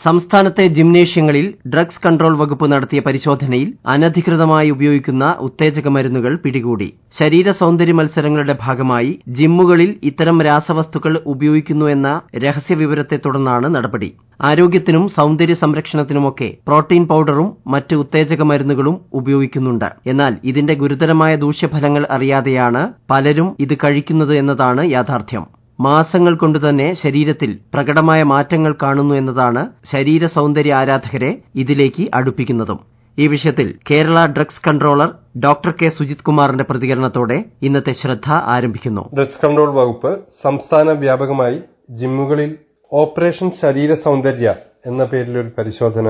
സംസ്ഥാനത്തെ ജിംനേഷ്യങ്ങളിൽ drugs control വകുപ്പ് നടത്തിയ പരിശോധനയിൽ അനധികൃതമായി ഉപയോഗിക്കുന്ന ഉത്തേജക മരുന്നുകൾ പിടികൂടി. ശരീര സൌന്ദര്യ മത്സരങ്ങളുടെ ഭാഗമായി ജിമ്മുകളിൽ ഇത്തരം രാസവസ്തുക്കൾ ഉപയോഗിക്കുന്നുവെന്ന രഹസ്യവിവരത്തെ തുടർന്നാണ് നടപടി. ആരോഗ്യത്തിനും സൌന്ദര്യ സംരക്ഷണത്തിനുമൊക്കെ പ്രോട്ടീൻ പൌഡറും മറ്റ് ഉത്തേജക മരുന്നുകളും ഉപയോഗിക്കുന്നുണ്ട്. എന്നാൽ ഇതിന്റെ ഗുരുതരമായ ദൂഷ്യഫലങ്ങൾ അറിയാതെയാണ് പലരും ഇത് കഴിക്കുന്നത് എന്നതാണ് യാഥാർത്ഥ്യം. മാസങ്ങൾ കൊണ്ട് തന്നെ ശരീരത്തിൽ പ്രകടമായ മാറ്റങ്ങൾ കാണുന്നു എന്നതാണ് ശരീര സൗന്ദര്യ ആരാധകരെ ഇതിലേക്ക് അടുപ്പിക്കുന്നതും. ഈ വിഷയത്തിൽ Kerala drugs controller doctor K Sujith കുമാറിന്റെ പ്രതികരണത്തോടെ ഇന്നത്തെ ശ്രദ്ധ ആരംഭിക്കുന്നു. ഡ്രഗ്സ് കൺട്രോൾ വകുപ്പ് സംസ്ഥാന വ്യാപകമായി ജിമ്മുകളിൽ ഓപ്പറേഷൻ ശരീര സൗന്ദര്യ എന്ന പേരിൽ ഒരു പരിശോധന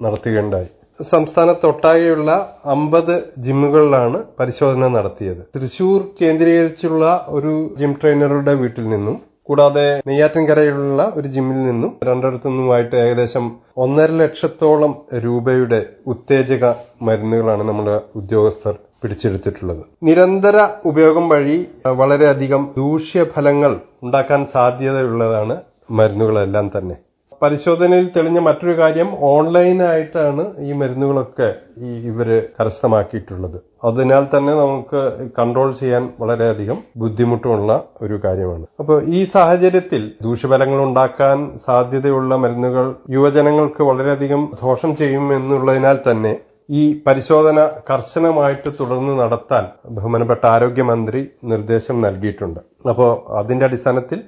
നടത്തുകയുണ്ടായി. സംസ്ഥാനത്തൊട്ടാകെയുള്ള അമ്പത് ജിമ്മുകളിലാണ് പരിശോധന നടത്തിയത്. തൃശൂർ കേന്ദ്രീകരിച്ചുള്ള ഒരു ജിം ട്രെയിനറുടെ വീട്ടിൽ നിന്നും കൂടാതെ നെയ്യാറ്റിൻകരയിലുള്ള ഒരു ജിമ്മിൽ നിന്നും രണ്ടിടത്തു നിന്നുമായിട്ട് ഏകദേശം ഒന്നര ലക്ഷത്തോളം രൂപയുടെ ഉത്തേജക മരുന്നുകളാണ് നമ്മുടെ ഉദ്യോഗസ്ഥർ പിടിച്ചെടുത്തിട്ടുള്ളത്. നിരന്തര ഉപയോഗം വഴി വളരെയധികം ദൂഷ്യഫലങ്ങൾ ഉണ്ടാക്കാൻ സാധ്യതയുള്ളതാണ് മരുന്നുകളെല്ലാം തന്നെ. പരിശോധനയിൽ തെളിഞ്ഞ മറ്റൊരു കാര്യം ഓൺലൈനായിട്ടാണ് ഈ മരുന്നുകളൊക്കെ ഈ ഇവർ കരസ്ഥമാക്കിയിട്ടുള്ളത്. അതിനാൽ തന്നെ നമുക്ക് കൺട്രോൾ ചെയ്യാൻ വളരെയധികം ബുദ്ധിമുട്ടുള്ള ഒരു കാര്യമാണ്. അപ്പോൾ ഈ സാഹചര്യത്തിൽ ദൂഷ്യഫലങ്ങൾ ഉണ്ടാക്കാൻ സാധ്യതയുള്ള മരുന്നുകൾ യുവജനങ്ങൾക്ക് വളരെയധികം ദോഷം ചെയ്യും എന്നുള്ളതിനാൽ തന്നെ ഈ പരിശോധന കർശനമായിട്ട് തുടർന്ന് നടത്താൻ ബഹുമാനപ്പെട്ട ആരോഗ്യമന്ത്രി നിർദ്ദേശം നൽകിയിട്ടുണ്ട്. അപ്പോൾ അതിന്റെ അടിസ്ഥാനത്തിൽ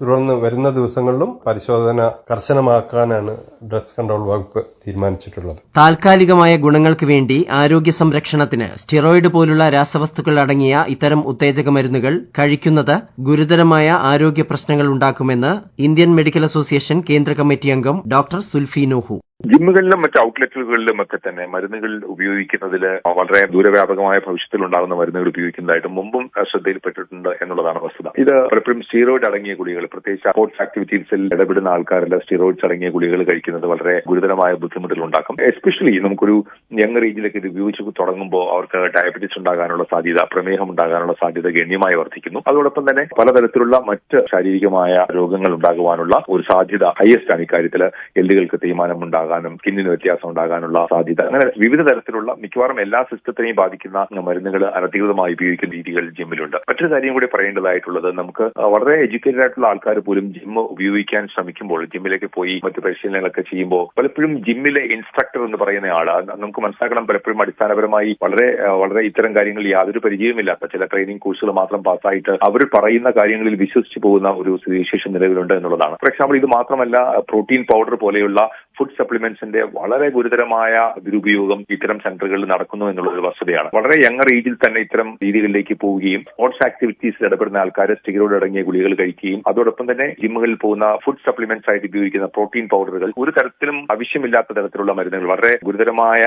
തുടർന്ന് വരുന്ന ദിവസങ്ങളിലും പരിശോധന കർശനമാക്കാനാണ് ഡ്രഗ്സ് കൺട്രോൾ വകുപ്പ് തീരുമാനിച്ചിട്ടുള്ളത്. താൽക്കാലികമായ ഗുണങ്ങൾക്ക് വേണ്ടി ആരോഗ്യ സംരക്ഷണത്തിന് സ്റ്റിറോയിഡ് പോലുള്ള രാസവസ്തുക്കൾ അടങ്ങിയ ഇത്തരം ഉത്തേജക മരുന്നുകൾ കഴിക്കുന്നത് ഗുരുതരമായ ആരോഗ്യ പ്രശ്നങ്ങൾ ഉണ്ടാക്കുമെന്ന് ഇന്ത്യൻ മെഡിക്കൽ അസോസിയേഷൻ കേന്ദ്ര കമ്മിറ്റി അംഗം ഡോക്ടർ സുൽഫി നോഹു. ജിമ്മുകളിലും മറ്റ് ഔട്ട്ലെറ്റുകളിലും ഒക്കെ തന്നെ മരുന്നുകൾ ഉപയോഗിക്കുന്നതിൽ വളരെ ദൂരവ്യാപകമായ ഭവിഷ്യത്തിൽ ഉണ്ടാകുന്ന മരുന്നുകൾ ഉപയോഗിക്കുന്നതായിട്ട് മുമ്പും ശ്രദ്ധയിൽപ്പെട്ടിട്ടുണ്ട് എന്നുള്ളതാണ് വസ്തുത. ഇത് പലപ്പോഴും സ്റ്റീറോയിഡ് അടങ്ങിയ ഗുളികൾ പ്രത്യേകിച്ച് സ്പോർട്സ് ആക്ടിവിറ്റീസിൽ ഇടപെടുന്ന ആൾക്കാരുടെ സ്റ്റീറോയിഡ്സ് അടങ്ങിയ ഗുളികൾ കഴിക്കുന്നത് വളരെ ഗുരുതരമായ ബുദ്ധിമുട്ടുകൾ ഉണ്ടാക്കും. എസ്പെഷ്യലി നമുക്കൊരു യങ് ഏജിലേക്ക് ഇത് ഉപയോഗിച്ച് തുടങ്ങുമ്പോൾ അവർക്ക് ഡയബറ്റീസ് ഉണ്ടാകാനുള്ള സാധ്യത പ്രമേഹം ഉണ്ടാകാനുള്ള സാധ്യത ഗണ്യമായി വർദ്ധിക്കുന്നു. അതോടൊപ്പം തന്നെ പലതരത്തിലുള്ള മറ്റ് ശാരീരികമായ രോഗങ്ങൾ ഉണ്ടാകുവാനുള്ള ഒരു സാധ്യത ഹയസ്റ്റ് ആണ് ഇക്കാര്യത്തിൽ എല്ലുകൾക്ക് തേയ്മാനം ഉണ്ടാകാനും സ്കിന്നിന് വ്യത്യാസം ഉണ്ടാകാനുള്ള സാധ്യത. അങ്ങനെ വിവിധ തരത്തിലുള്ള മിക്കവാറും എല്ലാ സിസ്റ്റത്തിനെയും ബാധിക്കുന്ന മരുന്നുകൾ അനധികൃതമായി ഉപയോഗിക്കുന്ന രീതികൾ ജിമ്മിലുണ്ട്. മറ്റൊരു കാര്യം കൂടി പറയേണ്ടതായിട്ടുള്ളത് നമുക്ക് വളരെ എഡ്യൂക്കേറ്റഡ് ആയിട്ടുള്ള ആൾക്കാർ പോലും ജിമ്മ് ഉപയോഗിക്കാൻ ശ്രമിക്കുമ്പോൾ ജിമ്മിലേക്ക് പോയി മറ്റ് പരിശീലനങ്ങളൊക്കെ ചെയ്യുമ്പോൾ പലപ്പോഴും ജിമ്മിലെ ഇൻസ്ട്രക്ടർ എന്ന് പറയുന്ന ആൾ നമുക്ക് മനസ്സിലാക്കണം പലപ്പോഴും അടിസ്ഥാനപരമായി വളരെ വളരെ ഇത്തരം കാര്യങ്ങൾ യാതൊരു പരിചയമില്ലാത്ത ചില ട്രെയിനിങ് കോഴ്സുകൾ മാത്രം പാസ്സായിട്ട് അവർ പറയുന്ന കാര്യങ്ങളിൽ വിശ്വസിച്ച് പോകുന്ന ഒരു സ്ഥിതിവിശേഷം നിലവിലുണ്ട് എന്നുള്ളതാണ്. ഫോർ എക്സാമ്പിൾ ഇത് മാത്രമല്ല പ്രോട്ടീൻ പൗഡർ പോലെയുള്ള ഫുഡ് സപ്ലിമെന്റ്സിന്റെ വളരെ ഗുരുതരമായ ദുരുപയോഗം ഇത്തരം സെന്ററുകളിൽ നടക്കുന്നു എന്നുള്ള ഒരു വസ്തുതയാണ്. വളരെ യങ്ങർ ഏജിൽ തന്നെ ഇത്തരം രീതികളിലേക്ക് പോവുകയും സ്പോർട്സ് ആക്ടിവിറ്റീസിൽ ഇടപെടുന്ന ആൾക്കാർ സ്റ്റിഗറോട് അടങ്ങിയ ഗുളികൾ കഴിക്കുകയും അതോടൊപ്പം തന്നെ ജിമ്മുകളിൽ പോകുന്ന ഫുഡ് സപ്ലിമെന്റ്സ് ആയിട്ട് ഉപയോഗിക്കുന്ന പ്രോട്ടീൻ പൗഡറുകൾ ഒരു തരത്തിലും ആവശ്യമില്ലാത്ത തരത്തിലുള്ള മരുന്നുകൾ വളരെ ഗുരുതരമായ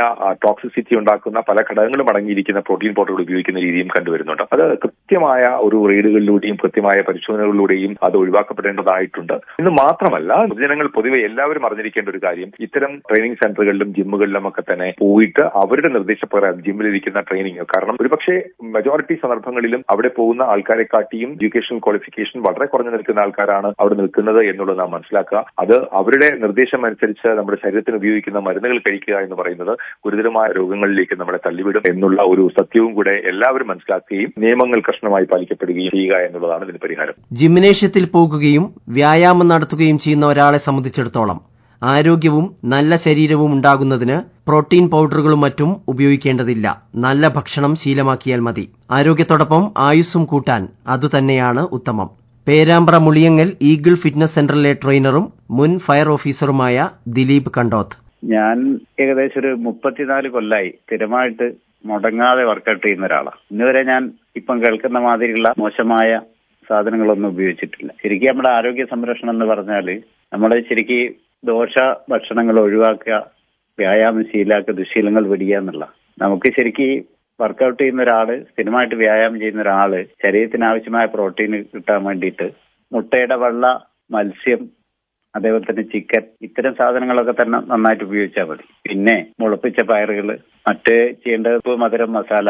ടോക്സിസിറ്റി ഉണ്ടാക്കുന്ന പല ഘടകങ്ങളും അടങ്ങിയിരിക്കുന്ന പ്രോട്ടീൻ പൗഡറുകൾ ഉപയോഗിക്കുന്ന രീതിയും കണ്ടുവരുന്നുണ്ട്. അത് കൃത്യമായ ഒരു റെയ്ഡുകളിലൂടെയും കൃത്യമായ പരിശോധനകളിലൂടെയും അത് ഒഴിവാക്കപ്പെടേണ്ടതായിട്ടുണ്ട്. ഇന്ന് മാത്രമല്ല ജനങ്ങൾ പൊതുവെ എല്ലാവരും അറിഞ്ഞിരിക്കേണ്ട ഒരു കാര്യം ഇത്തരം ട്രെയിനിങ് സെന്ററുകളിലും ജിമ്മുകളിലും ഒക്കെ തന്നെ പോയിട്ട് അവരുടെ നിർദ്ദേശപ്രകാരം ജിമ്മിലിരിക്കുന്ന ട്രെയിനിങ് കാരണം ഒരുപക്ഷെ മെജോറിറ്റി സന്ദർഭങ്ങളിലും അവിടെ പോകുന്ന ആൾക്കാരെ കാട്ടിയും എഡ്യൂക്കേഷൻ ക്വാളിഫിക്കേഷൻ വളരെ കുറഞ്ഞു നിൽക്കുന്ന ആൾക്കാരാണ് അവിടെ നിൽക്കുന്നത് എന്നുള്ളത് നാം മനസ്സിലാക്കുക. അത് അവരുടെ നിർദ്ദേശം അനുസരിച്ച് നമ്മുടെ ശരീരത്തിന് ഉപയോഗിക്കുന്ന മരുന്നുകൾ കഴിക്കുക എന്ന് പറയുന്നത് ഗുരുതരമായ രോഗങ്ങളിലേക്ക് നമ്മളെ തള്ളിവിടും എന്നുള്ള ഒരു സത്യവും കൂടെ എല്ലാവരും മനസ്സിലാക്കുകയും നിയമങ്ങൾ കർശനമായി പാലിക്കപ്പെടുകയും ചെയ്യുക എന്നുള്ളതാണ് ഇതിന് പരിഹാരം. ജിംനേഷ്യത്തിൽ പോകുകയും വ്യായാമം നടത്തുകയും ചെയ്യുന്ന ഒരാളെ സംബന്ധിച്ചിടത്തോളം ആരോഗ്യവും നല്ല ശരീരവും ഉണ്ടാകുന്നതിന് പ്രോട്ടീൻ പൌഡറുകളും മറ്റും ഉപയോഗിക്കേണ്ടതില്ല. നല്ല ഭക്ഷണം ശീലമാക്കിയാൽ മതി. ആരോഗ്യത്തോടൊപ്പം ആയുസ്സും കൂട്ടാൻ അതുതന്നെയാണ് ഉത്തമം. പേരാമ്പ്ര മുളിയങ്ങൽ ഈഗിൾ ഫിറ്റ്നസ് സെന്ററിലെ ട്രെയിനറും മുൻ ഫയർ ഓഫീസറുമായ ദിലീപ് കണ്ടോത്ത്. ഞാൻ ഏകദേശം ഒരു മുപ്പത്തിനാല് കൊല്ലായി സ്ഥിരമായിട്ട് മുടങ്ങാതെ വർക്കൗട്ട് ചെയ്യുന്ന ഒരാളാണ് ഇന്നുവരെ ഞാൻ ഇപ്പം കേൾക്കുന്ന മാതിരിയുള്ള മോശമായ സാധനങ്ങളൊന്നും ഉപയോഗിച്ചിട്ടില്ല. ശരിക്കും നമ്മുടെ ആരോഗ്യ സംരക്ഷണം എന്ന് പറഞ്ഞാൽ നമ്മൾ ശരിക്ക് ദോഷ ഭക്ഷണങ്ങൾ ഒഴിവാക്കുക വ്യായാമം ശീലാക്കുക ദുശീലങ്ങൾ വെടിയുക എന്നുള്ള. നമുക്ക് ശരിക്ക് വർക്കൗട്ട് ചെയ്യുന്ന ഒരാൾ സ്ഥിരമായിട്ട് വ്യായാമം ചെയ്യുന്ന ഒരാൾ ശരീരത്തിന് ആവശ്യമായ പ്രോട്ടീൻ കിട്ടാൻ വേണ്ടിയിട്ട് മുട്ടയുടെ വെള്ള മത്സ്യം അതേപോലെ തന്നെ ചിക്കൻ ഇത്തരം സാധനങ്ങളൊക്കെ തന്നെ നന്നായിട്ട് ഉപയോഗിച്ചാൽ മതി. പിന്നെ മുളപ്പിച്ച പയറുകൾ മറ്റ് ചെയ്യേണ്ടത് മധുരം മസാല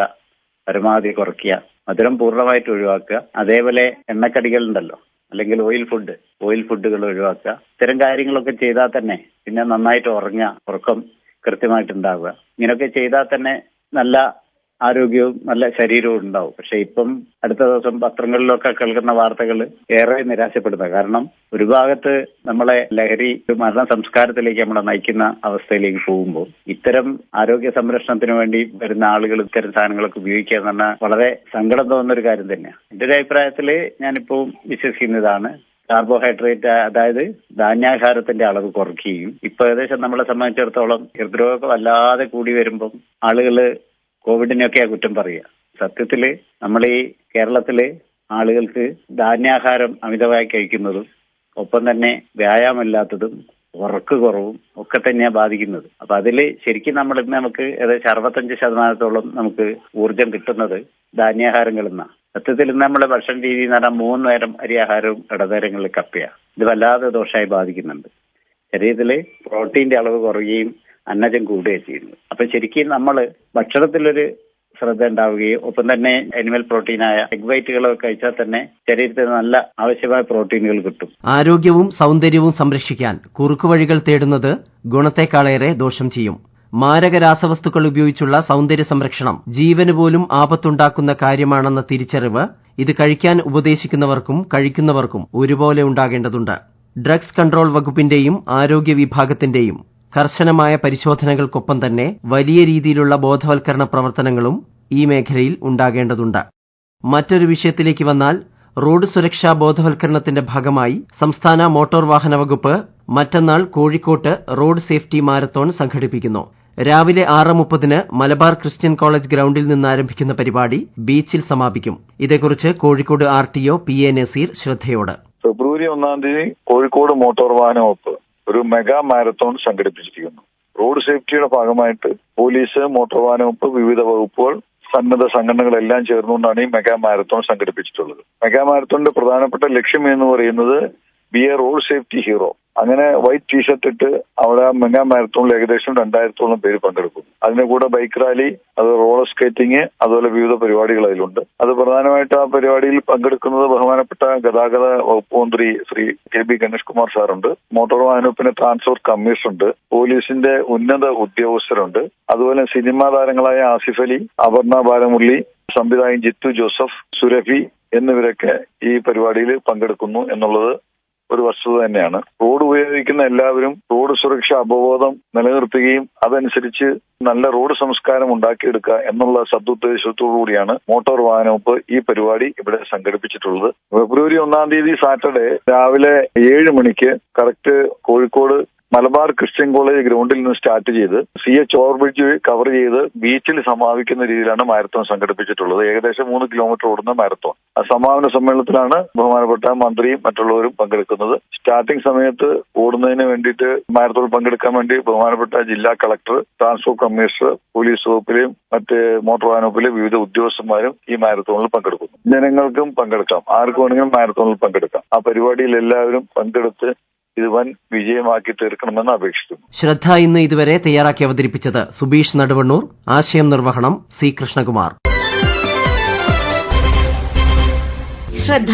പരമാവധി കുറയ്ക്കുക മധുരം പൂർണമായിട്ട് ഒഴിവാക്കുക. അതേപോലെ എണ്ണക്കടികൾ ഉണ്ടല്ലോ അല്ലെങ്കിൽ ഓയിൽ ഫുഡ് ഓയിൽ ഫുഡുകൾ ഒഴിവാക്കുക. ഇത്തരം കാര്യങ്ങളൊക്കെ ചെയ്താൽ തന്നെ പിന്നെ നന്നായിട്ട് ഉറങ്ങുക ഉറക്കം കൃത്യമായിട്ട് ഉണ്ടാവുക. ഇങ്ങനെയൊക്കെ ചെയ്താൽ തന്നെ നല്ല ആരോഗ്യവും നല്ല ശരീരവും ഉണ്ടാവും. പക്ഷെ ഇപ്പം അടുത്ത ദിവസം പത്രങ്ങളിലൊക്കെ കേൾക്കുന്ന വാർത്തകൾ ഏറെ നിരാശപ്പെടുന്ന കാരണം ഒരു ഭാഗത്ത് നമ്മളെ ലഹരി മരണ സംസ്കാരത്തിലേക്ക് നമ്മളെ നയിക്കുന്ന അവസ്ഥയിലേക്ക് പോകുമ്പോൾ ഇത്തരം ആരോഗ്യ സംരക്ഷണത്തിന് വേണ്ടി വരുന്ന ആളുകൾ ഇത്തരം സാധനങ്ങളൊക്കെ ഉപയോഗിക്കുക എന്ന് പറഞ്ഞാൽ വളരെ സങ്കടം തോന്നുന്ന ഒരു കാര്യം തന്നെയാണ്. എന്റെ ഒരു അഭിപ്രായത്തിൽ ഞാനിപ്പോൾ വിശ്വസിക്കുന്നതാണ് കാർബോഹൈഡ്രേറ്റ് അതായത് ധാന്യാഹാരത്തിന്റെ അളവ് കുറയ്ക്കുകയും ഇപ്പൊ ഏകദേശം നമ്മളെ സംബന്ധിച്ചിടത്തോളം ഹൃദ്രോഗം വല്ലാതെ കൂടി വരുമ്പം ആളുകൾ കോവിഡിനെയൊക്കെയാ കുറ്റം പറയുക. സത്യത്തിൽ നമ്മൾ ഈ കേരളത്തിൽ ആളുകൾക്ക് ധാന്യാഹാരം അമിതമായി കഴിക്കുന്നതും ഒപ്പം തന്നെ വ്യായാമമില്ലാത്തതും ഉറക്ക് കുറവും ഒക്കെ തന്നെയാണ് ബാധിക്കുന്നത്. അപ്പൊ അതിൽ ശരിക്കും നമ്മൾ ഇന്ന് നമുക്ക് ഏകദേശം അറുപത്തഞ്ച് ശതമാനത്തോളം നമുക്ക് ഊർജം കിട്ടുന്നത് ധാന്യാഹാരങ്ങളിൽ നിന്നാണ് സത്യത്തിൽ ഇന്ന് നമ്മുടെ ഭക്ഷണ രീതി എന്ന് പറഞ്ഞാൽ മൂന്ന് നേരം അരിയാഹാരവും ഇടനേരങ്ങളിൽ കപ്പയാണ് ഇത് വല്ലാതെ ദോഷമായി ബാധിക്കുന്നുണ്ട്. ശരീരത്തിൽ പ്രോട്ടീന്റെ അളവ് കുറയുകയും അന്നജം കൂടുകയും ചെയ്യുന്നത് അപ്പൊ ശരിക്കും നമ്മൾ ഭക്ഷണത്തിലൊരു ശ്രദ്ധ ഉണ്ടാവുകയും ഒപ്പം തന്നെ അനിമൽ പ്രോട്ടീനായ എഗ് വൈറ്റുകളൊക്കെ കഴിച്ചാൽ തന്നെ ശരീരത്തിന് നല്ല ആവശ്യമായ പ്രോട്ടീനുകൾ കിട്ടും. ആരോഗ്യവും സൗന്ദര്യവും സംരക്ഷിക്കാൻ കുറുക്കുവഴികൾ തേടുന്നത് ഗുണത്തെക്കാളേറെ ദോഷം ചെയ്യും. മാരക രാസവസ്തുക്കൾ ഉപയോഗിച്ചുള്ള സൗന്ദര്യ സംരക്ഷണം ജീവന് പോലും ആപത്തുണ്ടാക്കുന്ന കാര്യമാണെന്ന തിരിച്ചറിവ് ഇത് കഴിക്കാൻ ഉപദേശിക്കുന്നവർക്കും കഴിക്കുന്നവർക്കും ഒരുപോലെ ഉണ്ടാകേണ്ടതുണ്ട്. ഡ്രഗ്സ് കൺട്രോൾ വകുപ്പിന്റെയും ആരോഗ്യ വിഭാഗത്തിന്റെയും കർശനമായ പരിശോധനകൾക്കൊപ്പം തന്നെ വലിയ രീതിയിലുള്ള ബോധവൽക്കരണ പ്രവർത്തനങ്ങളും ഈ മേഖലയിൽ ഉണ്ടാകേണ്ടതുണ്ട്. മറ്റൊരു വിഷയത്തിലേക്ക് വന്നാൽ റോഡ് സുരക്ഷാ ബോധവൽക്കരണത്തിന്റെ ഭാഗമായി സംസ്ഥാന മോട്ടോർ വാഹന വകുപ്പ് മറ്റന്നാൾ കോഴിക്കോട്ട് റോഡ് സേഫ്റ്റി മാരത്തോൺ സംഘടിപ്പിക്കുന്നു. രാവിലെ ആറ് മുപ്പതിന് മലബാർ ക്രിസ്ത്യൻ കോളേജ് ഗ്രൌണ്ടിൽ നിന്ന് ആരംഭിക്കുന്ന പരിപാടി ബീച്ചിൽ സമാപിക്കും. ഇതേക്കുറിച്ച് Kozhikode R T O P A Naseer ശ്രദ്ധയോട്. ഫെബ്രുവരി ഒന്നാം തീയതി കോഴിക്കോട് മോട്ടോർ വാഹന വകുപ്പ് ഒരു മെഗാ മാരത്തോൺ സംഘടിപ്പിച്ചിരിക്കുന്നു. റോഡ് സേഫ്റ്റിയുടെ ഭാഗമായിട്ട് പോലീസ് മോട്ടോർ വാഹന വകുപ്പ് വിവിധ വകുപ്പുകൾ സന്നദ്ധ സംഘടനകളെല്ലാം ചേർന്നുകൊണ്ടാണ് ഈ മെഗാ മാരത്തോൺ സംഘടിപ്പിച്ചിട്ടുള്ളത്. മെഗാ മാരത്തോണിന്റെ പ്രധാനപ്പെട്ട ലക്ഷ്യം എന്ന് പറയുന്നത് B A road safety hero അങ്ങനെ വൈറ്റ് ടീഷർട്ട് ഇട്ട് അവിടെ മെഗാ മാരത്തോണിൽ ഏകദേശം രണ്ടായിരത്തോളം പേര് പങ്കെടുക്കും. അതിന്റെ കൂടെ ബൈക്ക് റാലി അത് റോളർ സ്കേറ്റിംഗ് അതുപോലെ വിവിധ പരിപാടികൾ അതിലുണ്ട്. അത് പ്രധാനമായിട്ട് ആ പരിപാടിയിൽ പങ്കെടുക്കുന്നത് ബഹുമാനപ്പെട്ട ഗതാഗത വകുപ്പ് മന്ത്രി ശ്രീ കെ ബി ഗണേഷ് കുമാർ സാറുണ്ട്. മോട്ടോർ വാഹന വകുപ്പിന്റെ കമ്മീഷണർ ഉണ്ട്. പോലീസിന്റെ ഉന്നത ഉദ്യോഗസ്ഥരുണ്ട്. അതുപോലെ സിനിമാ താരങ്ങളായ ആസിഫ് അലി അപർണ ബാലമുരളി സംവിധായകൻ ജിത്തു ജോസഫ് സുരഭി എന്നിവരൊക്കെ ഈ പരിപാടിയിൽ പങ്കെടുക്കുന്നു എന്നുള്ളത് ഒരു വസ്തുത തന്നെയാണ്. റോഡ് ഉപയോഗിക്കുന്ന എല്ലാവരും റോഡ് സുരക്ഷ അവബോധം നിലനിർത്തുകയും അതനുസരിച്ച് നല്ല റോഡ് സംസ്കാരം ഉണ്ടാക്കിയെടുക്കുക എന്നുള്ള സദുദ്ദേശത്തോടു കൂടിയാണ് മോട്ടോർ വാഹന വകുപ്പ് ഈ പരിപാടി ഇവിടെ സംഘടിപ്പിച്ചിട്ടുള്ളത്. ഫെബ്രുവരി ഒന്നാം തീയതി സാറ്റർഡേ രാവിലെ ഏഴ് മണിക്ക് correct Kozhikode Malabar Christian college ഗ്രൗണ്ടിൽ നിന്ന് സ്റ്റാർട്ട് ചെയ്ത് സി എച്ച് ഓവർബ്രിഡ്ജ് കവർ ചെയ്ത് ബീച്ചിൽ സമാപിക്കുന്ന രീതിയിലാണ് മാരത്തോൺ സംഘടിപ്പിച്ചിട്ടുള്ളത്. ഏകദേശം മൂന്ന് കിലോമീറ്റർ ഓടുന്ന മാരത്തോൺ. ആ സമാപന സമ്മേളനത്തിലാണ് ബഹുമാനപ്പെട്ട മന്ത്രിയും മറ്റുള്ളവരും പങ്കെടുക്കുന്നത്. സ്റ്റാർട്ടിംഗ് സമയത്ത് ഓടുന്നതിന് വേണ്ടിയിട്ട് മാരത്തോൺ പങ്കെടുക്കാൻ വേണ്ടി ബഹുമാനപ്പെട്ട ജില്ലാ കളക്ടർ ട്രാൻസ്പോർട്ട് കമ്മീഷണർ പോലീസ് വകുപ്പിലെയും മറ്റ് മോട്ടോർ വാഹന വകുപ്പിലെ വിവിധ ഉദ്യോഗസ്ഥന്മാരും ഈ മാരത്തോണിൽ പങ്കെടുക്കുന്നു. ജനങ്ങൾക്കും പങ്കെടുക്കാം. ആർക്കും വേണമെങ്കിലും മാരത്തോണിൽ പങ്കെടുക്കാം. ആ പരിപാടിയിൽ എല്ലാവരും പങ്കെടുത്ത് ഇത് വൻ വിജയമാക്കി തീർക്കണമെന്ന് അപേക്ഷിക്കുന്നു. ശ്രദ്ധ ഇന്ന് ഇതുവരെ തയ്യാറാക്കി അവതരിപ്പിച്ചത് സുബീഷ് നടുവണ്ണൂർ. ആശയം നിർവഹണം സി കൃഷ്ണകുമാർ. ശ്രദ്ധ.